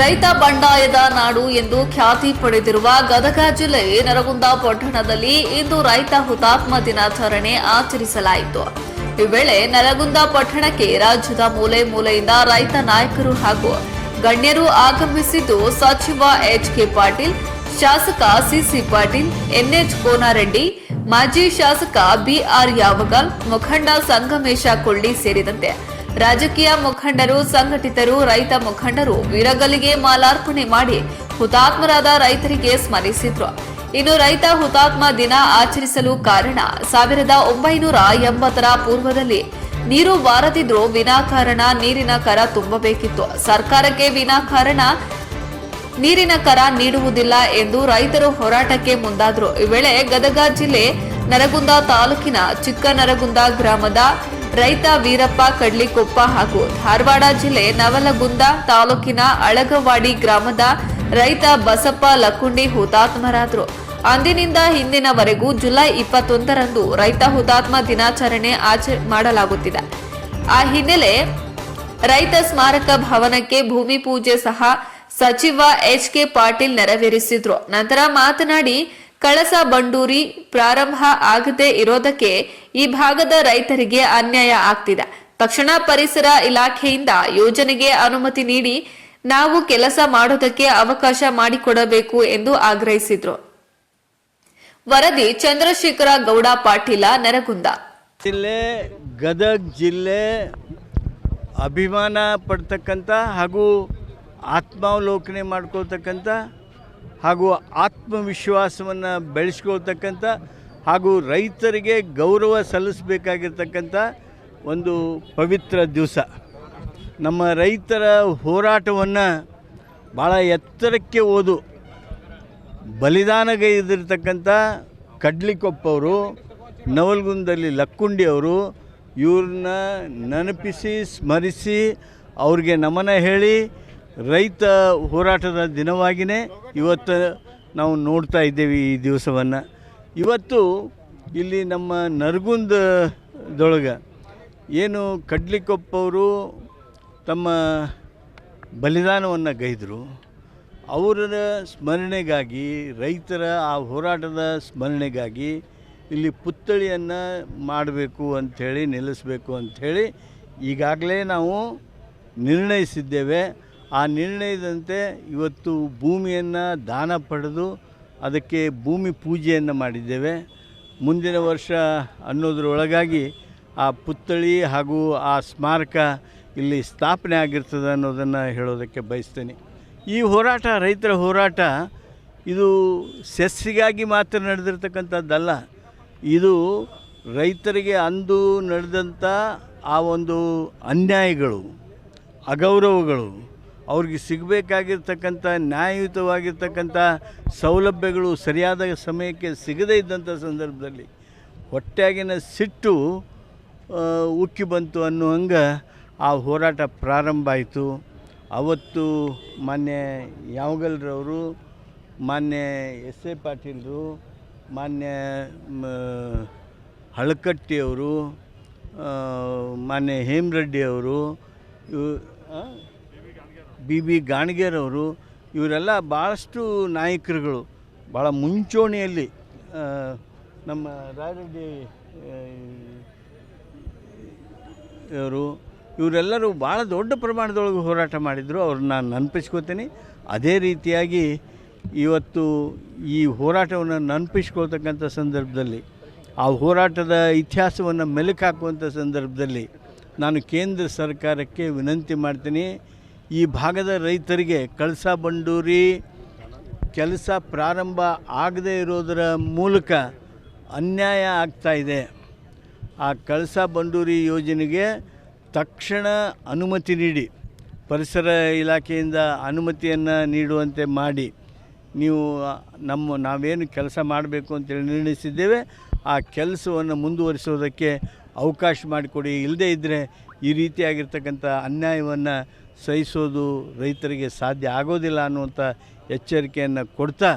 ರೈತ ಬಂಡಾಯದ ನಾಡು ಎಂದು ಖ್ಯಾತಿ ಪಡೆದಿರುವ ಗದಗ ಜಿಲ್ಲೆ ನರಗುಂದ ಪಟ್ಟಣದಲ್ಲಿ ಇಂದು ರೈತ ಹುತಾತ್ಮ ದಿನಾಚರಣೆ ಆಚರಿಸಲಾಯಿತು. ಈ ವೇಳೆ ನರಗುಂದ ಪಟ್ಟಣಕ್ಕೆ ರಾಜ್ಯದ ಮೂಲೆ ಮೂಲೆಯಿಂದ ರೈತ ನಾಯಕರು ಹಾಗೂ ಗಣ್ಯರು ಆಗಮಿಸಿದ್ದು ಸಚಿವ ಎಚ್ ಕೆ ಪಾಟೀಲ್, ಶಾಸಕ ಸಿಸಿ ಪಾಟೀಲ್ ಎನ್ಎಚ್ ಕೋನಾರೆಡ್ಡಿ, ಮಾಜಿ ಶಾಸಕ ಬಿಆರ್ ಯಾವಗಲ್, ಮುಖಂಡ ಸಂಗಮೇಶ ಕೊಳ್ಳಿ ಸೇರಿದಂತೆ ರಾಜಕೀಯ ಮುಖಂಡರು, ಸಂಘಟಿತರು, ರೈತ ಮುಖಂಡರು ವೀರಗಲಿಗೆ ಮಾಲಾರ್ಪಣೆ ಮಾಡಿ ಹುತಾತ್ಮರಾದ ರೈತರಿಗೆ ಸ್ಮರಿಸಿದ್ರು. ಇನ್ನು ರೈತ ಹುತಾತ್ಮ ದಿನ ಆಚರಿಸಲು ಕಾರಣ ಸಾವಿರದ ಒಂಬೈನೂರ ಎಂಬತ್ತರ ಪೂರ್ವದಲ್ಲಿ ನೀರು ಬಾರದಿದ್ರೂ ವಿನಾಕಾರಣ, ನೀರಿನ ಕರ ತುಂಬಬೇಕಿತ್ತು. ಸರ್ಕಾರಕ್ಕೆ ವಿನಾಕಾರಣ, ನೀರಿನ ಕರ ನೀಡುವುದಿಲ್ಲ ಎಂದು ರೈತರು ಹೋರಾಟಕ್ಕೆ ಮುಂದಾದ್ರು. ಈ ವೇಳೆ ಗದಗ ಜಿಲ್ಲೆ ನರಗುಂದ ತಾಲೂಕಿನ ಚಿಕ್ಕ ನರಗುಂದ ಗ್ರಾಮದ ರೈತ ವೀರಪ್ಪ ಕಡ್ಲಿಕೊಪ್ಪ ಹಾಗೂ ಧಾರವಾಡ ಜಿಲ್ಲೆ ನವಲಗುಂದ ತಾಲೂಕಿನ ಅಳಗವಾಡಿ ಗ್ರಾಮದ ರೈತ ಬಸಪ್ಪ ಲಕುಂಡಿ ಹುತಾತ್ಮರಾದರು. ಅಂದಿನಿಂದ ಹಿಂದಿನವರೆಗೂ ಜುಲೈ ಇಪ್ಪತ್ತೊಂದರಂದು ರೈತ ಹುತಾತ್ಮ ದಿನಾಚರಣೆ ಆಚ ಮಾಡಲಾಗುತ್ತಿದೆ. ಆ ಹಿನ್ನೆಲೆ ರೈತ ಸ್ಮಾರಕ ಭವನಕ್ಕೆ ಭೂಮಿ ಪೂಜೆ ಸಹ ಸಚಿವ ಎಚ್ ಕೆ ಪಾಟೀಲ್ ನೆರವೇರಿಸಿದ್ರು. ನಂತರ ಮಾತನಾಡಿ ಕಳಸ ಬಂಡೂರಿ ಪ್ರಾರಂಭ ಆಗದೆ ಇರೋದಕ್ಕೆ ಈ ಭಾಗದ ರೈತರಿಗೆ ಅನ್ಯಾಯ ಆಗ್ತಿದೆ. ತಕ್ಷಣ ಪರಿಸರ ಇಲಾಖೆಯಿಂದ ಯೋಜನೆಗೆ ಅನುಮತಿ ನೀಡಿ ನಾವು ಕೆಲಸ ಮಾಡೋದಕ್ಕೆ ಅವಕಾಶ ಮಾಡಿಕೊಡಬೇಕು ಎಂದು ಆಗ್ರಹಿಸಿದ್ರು. ವರದಿ ಚಂದ್ರಶೇಖರ ಗೌಡ, ಪಾಟೀಲ, ನೆರಗುಂದ. ಜಿಲ್ಲೆ, ಗದಗ ಜಿಲ್ಲೆ ಅಭಿಮಾನ ಪಡ್ತಕ್ಕಂಥ ಹಾಗೂ ಆತ್ಮಾವಲೋಕನೆ ಮಾಡ್ಕೊಳ್ತಕ್ಕಂಥ ಹಾಗೂ ಆತ್ಮವಿಶ್ವಾಸವನ್ನು ಬೆಳೆಸ್ಕೊಳ್ತಕ್ಕಂಥ ಹಾಗೂ ರೈತರಿಗೆ ಗೌರವ ಸಲ್ಲಿಸಬೇಕಾಗಿರ್ತಕ್ಕಂಥ ಒಂದು ಪವಿತ್ರ ದಿವಸ. ನಮ್ಮ ರೈತರ ಹೋರಾಟವನ್ನು ಭಾಳ ಎತ್ತರಕ್ಕೆ ಓದು. ಬಲಿದಾನಗೈದಿರ್ತಕ್ಕಂಥ ಕಡ್ಲಿಕೊಪ್ಪವರು ನವಲ್ಗುಂದಲ್ಲಿ ಲಕ್ಕುಂಡಿ ಅವರು, ಇವ್ರನ್ನ ನೆನಪಿಸಿ, ಸ್ಮರಿಸಿ, ಅವ್ರಿಗೆ ನಮನ ಹೇಳಿ ರೈತ ಹೋರಾಟದ ದಿನವಾಗಿಯೇ ಇವತ್ತು ನಾವು ನೋಡ್ತಾ ಇದ್ದೇವೆ ಈ ದಿವಸವನ್ನು. ಇವತ್ತು ಇಲ್ಲಿ ನಮ್ಮ ನರಗುಂದದೊಳಗೆ ಏನು ಕಡ್ಲಿಕೊಪ್ಪವರು ತಮ್ಮ ಬಲಿದಾನವನ್ನು ಗೈದರು. ಅವರ ಸ್ಮರಣೆಗಾಗಿ, ರೈತರ ಆ ಹೋರಾಟದ ಸ್ಮರಣೆಗಾಗಿ ಇಲ್ಲಿ ಪುತ್ಥಳಿಯನ್ನು ಮಾಡಬೇಕು ಅಂಥೇಳಿ, ನಿಲ್ಲಿಸಬೇಕು ಅಂಥೇಳಿ ಈಗಾಗಲೇ ನಾವು ನಿರ್ಣಯಿಸಿದ್ದೇವೆ. ಆ ನಿರ್ಣಯದಂತೆ ಇವತ್ತು ಭೂಮಿಯನ್ನು ದಾನ ಪಡೆದು ಅದಕ್ಕೆ ಭೂಮಿ ಪೂಜೆಯನ್ನು ಮಾಡಿದ್ದೇವೆ. ಮುಂದಿನ ವರ್ಷ ಅನ್ನೋದ್ರೊಳಗಾಗಿ ಆ ಪುತ್ಥಳಿ ಹಾಗೂ ಆ ಸ್ಮಾರಕ ಇಲ್ಲಿ ಸ್ಥಾಪನೆ ಆಗಿರ್ತದೆ ಅನ್ನೋದನ್ನು ಹೇಳೋದಕ್ಕೆ ಬಯಸ್ತೇನೆ. ಈ ಹೋರಾಟ, ರೈತರ ಹೋರಾಟ ಇದು ಸೆಸ್ಸಿಗಾಗಿ ಮಾತ್ರ ನಡೆದಿರ್ತಕ್ಕಂಥದ್ದಲ್ಲ. ಇದು ರೈತರಿಗೆ ಅಂದು ನಡೆದಂಥ ಆ ಒಂದು ಅನ್ಯಾಯಗಳು, ಅಗೌರವಗಳು ಅವ್ರಿಗೆ ಸಿಗಬೇಕಾಗಿರ್ತಕ್ಕಂಥ, ನ್ಯಾಯಯುತವಾಗಿರ್ತಕ್ಕಂಥ ಸೌಲಭ್ಯಗಳು ಸರಿಯಾದ ಸಮಯಕ್ಕೆ ಸಿಗದೇ ಇದ್ದಂಥ ಸಂದರ್ಭದಲ್ಲಿ ಹೊಟ್ಟೆಯಾಗಿನ ಸಿಟ್ಟು ಉಕ್ಕಿ ಬಂತು ಅನ್ನೋ ಹಂಗೆ ಆ ಹೋರಾಟ ಪ್ರಾರಂಭ ಆಯಿತು. ಅವತ್ತು ಮಾನ್ಯ ಯಾವಗಲ್ರವರು, ಮಾನ್ಯ ಎಸ್ ಎ ಪಾಟೀಲರು, ಮಾನ್ಯ ಹಳಕಟ್ಟಿಯವರು ಮಾನ್ಯ ಹೇಮರೆಡ್ಡಿಯವರು, ಇವು ಬಿ ಬಿ ಗಾಣಿಗೇರವರು ಇವರೆಲ್ಲ ಭಾಳಷ್ಟು ನಾಯಕರುಗಳು. ಭಾಳ ಮುಂಚೂಣಿಯಲ್ಲಿ ನಮ್ಮ ರಾಯರೆಡ್ಡಿ ಇವರು, ಇವರೆಲ್ಲರೂ ಭಾಳ ದೊಡ್ಡ ಪ್ರಮಾಣದೊಳಗೆ ಹೋರಾಟ ಮಾಡಿದರು. ಅವ್ರನ್ನ ನಾನು ನೆನಪಿಸ್ಕೋತೀನಿ ಅದೇ ರೀತಿಯಾಗಿ ಇವತ್ತು ಈ ಹೋರಾಟವನ್ನು ನೆನಪಿಸ್ಕೊಳ್ತಕ್ಕಂಥ ಸಂದರ್ಭದಲ್ಲಿ, ಆ ಹೋರಾಟದ ಇತಿಹಾಸವನ್ನು ಮೆಲುಕು ಹಾಕುವಂಥ ಸಂದರ್ಭದಲ್ಲಿ ನಾನು ಕೇಂದ್ರ ಸರ್ಕಾರಕ್ಕೆ ವಿನಂತಿ ಮಾಡ್ತೀನಿ. ಈ ಭಾಗದ ರೈತರಿಗೆ ಕಳಸ ಬಂಡೂರಿ ಕೆಲಸ ಪ್ರಾರಂಭ ಆಗದೇ ಇರೋದರ ಮೂಲಕ ಅನ್ಯಾಯ ಆಗ್ತಾ ಇದೆ. ಆ ಕಳಸ ಬಂಡೂರಿ ಯೋಜನೆಗೆ ತಕ್ಷಣ ಅನುಮತಿ ನೀಡಿ, ಪರಿಸರ ಇಲಾಖೆಯಿಂದ ಅನುಮತಿಯನ್ನು ನೀಡುವಂತೆ ಮಾಡಿ. ನೀವು, ನಮ್ಮ, ನಾವೇನು ಕೆಲಸ ಮಾಡಬೇಕು ಅಂತೇಳಿ ನಿರ್ಣಯಿಸಿದ್ದೇವೆ, ಆ ಕೆಲಸವನ್ನು ಮುಂದುವರಿಸೋದಕ್ಕೆ ಅವಕಾಶ ಮಾಡಿಕೊಡಿ. ಇಲ್ಲದೇ ಇದ್ದರೆ ಈ ರೀತಿಯಾಗಿರ್ತಕ್ಕಂಥ ಅನ್ಯಾಯವನ್ನು ಸಹಿಸೋದು ರೈತರಿಗೆ ಸಾಧ್ಯ ಆಗೋದಿಲ್ಲ ಅನ್ನುವಂಥ ಎಚ್ಚರಿಕೆಯನ್ನು ಕೊಡ್ತಾ